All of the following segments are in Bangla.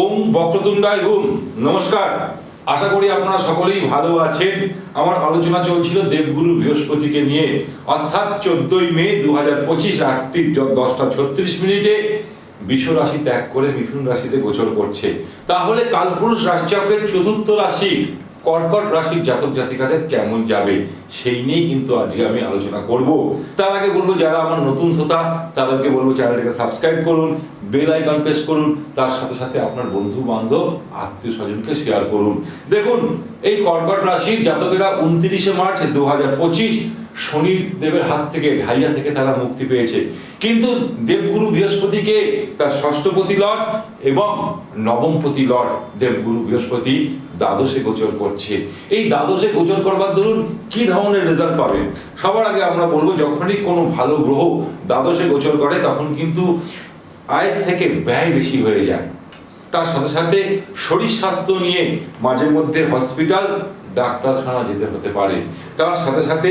ওম বক্রতুণ্ডায় হুম নমস্কার। আশা করি আপনারা সকলেই ভালো আছেন। আমার আলোচনা চলছিল দেবগুরু বৃহস্পতিকে নিয়ে। অর্থাৎ চোদ্দই মে দু হাজার পঁচিশ রাত্রি দশটা ছত্রিশ মিনিটে বিশ্ব রাশি ত্যাগ করে মিথুন রাশিতে গোচর করছে। তাহলে কালপুরুষ রাশিচক্রের চতুর্থ রাশি কর্কট রাশির জাতক জাতিকাদের কেমন যাবে সেই নিয়েই কিন্তু আজকে আমি আলোচনা করব। তার আগে বলব, যারা আমার নতুন শ্রোতা, তাদেরকে বলব চ্যানেলটাকে সাবস্ক্রাইব করুন, বেল আইকন প্রেস করুন, তার সাথে সাথে আপনার বন্ধু বান্ধব আত্মীয় স্বজনকে শেয়ার করুন। দেখুন, এই কর্কট রাশির জাতকেরা উনত্রিশে মার্চ দু হাজার পঁচিশ শনি দেবের হাত থেকে, ঢাইয়া থেকে তারা মুক্তি পেয়েছে। কিন্তু দেবগুরু বৃহস্পতিকে তার ষষ্ঠপতি লর্ড এবং নবমপতি লর্ড দেবগুরু বৃহস্পতি দ্বাদশে গোচর করছে। এই দ্বাদশে গোচর করবার দরুন কি ধরনের রেজাল্ট পাবে? সবার আগে আমরা বলব, যখনই কোনো ভালো গ্রহ দ্বাদশে গোচর করে, তখন কিন্তু আয়ের থেকে ব্যয় বেশি হয়ে যায়। তার সাথে সাথে শরীর স্বাস্থ্য নিয়ে মাঝে মধ্যে হসপিটাল, ডাক্তারখানা যেতে হতে পারে। তার সাথে সাথে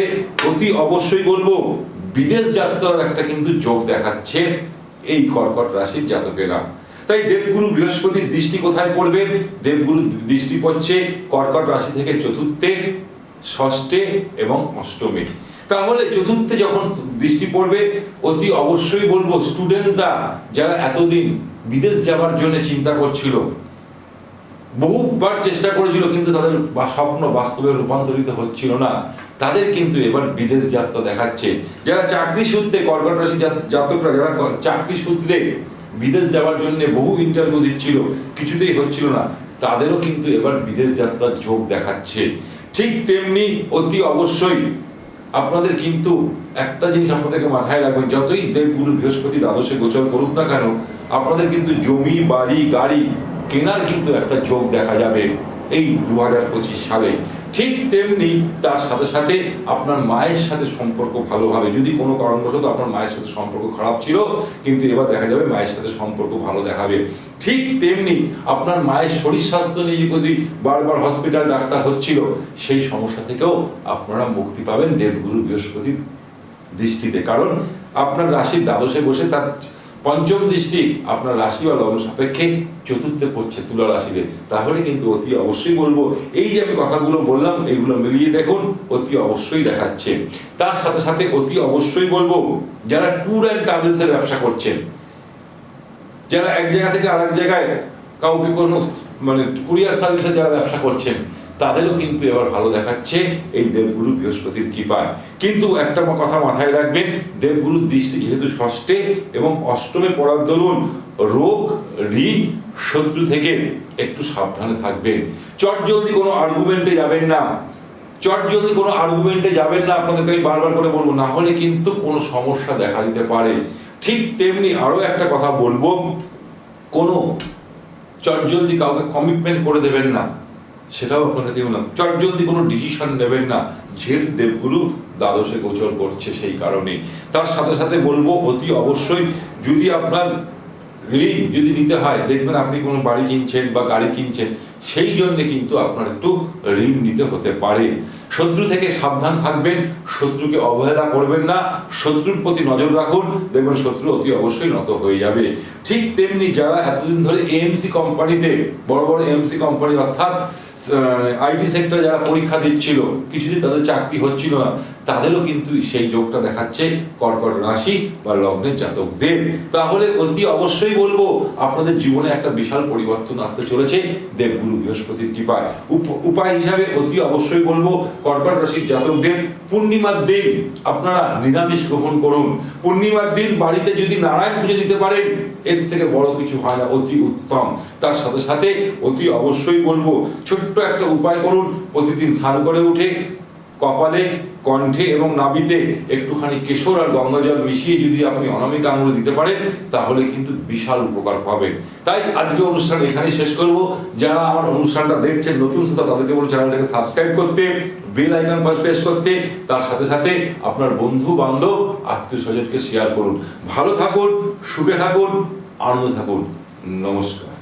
অতি অবশ্যই বলব, বিদেশ যাত্রার একটা কিন্তু যোগ দেখাচ্ছে এই কর্কট রাশির জাতকেরা। তাই দেবগুরু বৃহস্পতির দৃষ্টি কোথায় পড়বে? দেবগুরু দৃষ্টি পড়ছে কর্কট রাশি থেকে চতুর্থে, ষষ্ঠে এবং অষ্টমে। তাহলে চতুর্থে যখন দৃষ্টি পড়বে, অতি অবশ্যই বলব স্টুডেন্টরা যারা এতদিন বিদেশ যাবার জন্য চিন্তা করছিল। বহুবার চেষ্টা করেছিল, কিন্তু তাদের স্বপ্ন বাস্তবে রূপান্তরিত হচ্ছিল না। তাদের কিন্তু এবার বিদেশ যাত্রা দেখাচ্ছে। যারা চাকরি সূত্রে কর্কট রাশি জাতকরা যারা চাকরি সূত্রে বিদেশ যাওয়ার জন্য বহু ইন্টারভিউ দিচ্ছিল, কিছুতেই হচ্ছিল না। তাদেরও কিন্তু এবার বিদেশ যাত্রার যোগ দেখাচ্ছে। ঠিক তেমনি অতি অবশ্যই আপনাদের কিন্তু একটা জিনিস আপনাদেরকে মাথায় রাখবেন, যতই দেবগুরু বৃহস্পতি দ্বাদশে গোচর করুক না কেন, আপনাদের কিন্তু জমি, বাড়ি, গাড়ি কেনার কিন্তু একটা যোগ দেখা যাবে এই দু হাজার পঁচিশ সালে। ঠিক তেমনি তার সাথে সাথে আপনার মায়ের সাথে সম্পর্ক ভালো হবে। যদি কোনো কারণবশত আপনার মায়ের সাথে সম্পর্ক খারাপ ছিল, কিন্তু এবার দেখা যাবে মায়ের সাথে সম্পর্ক ভালো দেখাবে। ঠিক তেমনি আপনার মায়ের শরীর স্বাস্থ্য নিয়ে যদি বারবার হসপিটাল ডাক্তার হচ্ছিল, সেই সমস্যা থেকেও আপনারা মুক্তি পাবেন দেবগুরু বৃহস্পতির দৃষ্টিতে। কারণ আপনার রাশির দ্বাদশে বসে তার পঞ্চম দৃষ্টি আপনার রাশি বা লগ্ন সাপেক্ষে চতুর্থে পড়ছে, তুলা রাশিতে। তাহলে কিন্তু অতি অবশ্যই বলব, এই যে আমি কথাগুলো বললাম এইগুলো মিলিয়ে দেখুন, অতি অবশ্যই দেখাচ্ছে। তার সাথে সাথে অতি অবশ্যই বলব, যারা ট্যুর অ্যান্ড ট্রাভেলসের ব্যবসা করছেন, যারা এক জায়গা থেকে আরেক জায়গায় কাউকে কোনো মানে কুরিয়ার সার্ভিসে যারা ব্যবসা করছেন তাদেরও কিন্তু এবার ভালো দেখাচ্ছে এই দেবগুরু বৃহস্পতির কৃপায়। কিন্তু একটা কথা মাথায় রাখবেন, দেবগুরুর দৃষ্টি যেহেতু ষষ্ঠে এবং অষ্টমে পড়ার দরুন, রোগ, ঋণ, শত্রু থেকে একটু সাবধানে থাকবেন। চট জলদি কোনো আর্গুমেন্টে যাবেন না। চট জলদি কোনো আর্গুমেন্টে যাবেন না। আপনাদেরকে আমি বারবার করে বলব, না হলে কিন্তু কোনো সমস্যা দেখা দিতে পারে। ঠিক তেমনি আরও একটা কথা বলব, কোনো চটজলদি কাউকে কমিটমেন্ট করে দেবেন না। সেটাও আপনাদেরকে বললাম চটজলদি কোনো ডিসিশন নেবেন না। যেহেতু দেবগুরু দ্বাদশে গোচর করছে সেই কারণে। তার সাথে সাথে বলব, অতি অবশ্যই যদি আপনার ঋণ যদি নিতে হয়, দেখবেন আপনি কোনো বাড়ি কিনছেন বা গাড়ি কিনছেন, সেই জন্য কিন্তু আপনার একটু ঋণ নিতে হতে পারে। শত্রু থেকে সাবধান থাকবেন, শত্রুকে অবহেলা করবেন না, শত্রুর প্রতি নজর রাখুন, দেখবেন শত্রু অতি অবশ্যই নত হয়ে যাবে। ঠিক তেমনি যারা এতদিন ধরে এএমসি কোম্পানিতে বড় বড় এএমসি কোম্পানি অর্থাৎ আইটি সেক্টরে যারা পরীক্ষা দিচ্ছিল, কিছুদিন তাদের চাকরি হচ্ছিল না, তাদেরও কিন্তু সেই যোগটা দেখাচ্ছে কর্কট রাশি বা লগ্নের জাতকদের। তাহলে অতি অবশ্যই বলব, আপনাদের জীবনে একটা বিশাল পরিবর্তন আসতে চলেছে। দেবগুরু বৃহস্পতির কৃপায়। উপায় হিসাবে অতি অবশ্যই বলব, কর্কট রাশির জাতকদের পূর্ণিমার দিন আপনারা নিরামিষ গ্রহণ করুন। পূর্ণিমার দিন বাড়িতে যদি নারায়ণ পুজো দিতে পারেন, এর থেকে বড় কিছু হয় না, অতি উত্তম। তার সাথে সাথে অতি অবশ্যই বলব ছোট্ট একটা উপায় করুন। প্রতিদিন স্নান করে উঠে কপালে, কণ্ঠে এবং নাবিতে একটুখানি কেশর আর গঙ্গা জল মিশিয়ে যদি আপনি অনামিকা আঙুল দিতে পারেন, তাহলে কিন্তু বিশাল উপকার পাবেন। তাই আজকে অনুষ্ঠান এখানে শেষ করব। যারা আমার অনুষ্ঠানটা দেখছেন, নতুন শ্রোতা, তাদেরকে বলব চ্যানেলটাকে সাবস্ক্রাইব করতে, বেল আইকন প্রেস করতে, তার সাথে সাথে আপনার বন্ধু বান্ধব আত্মীয় স্বজনকে শেয়ার করুন। ভালো থাকুন, সুখে থাকুন, আনন্দ থাকুন। নমস্কার।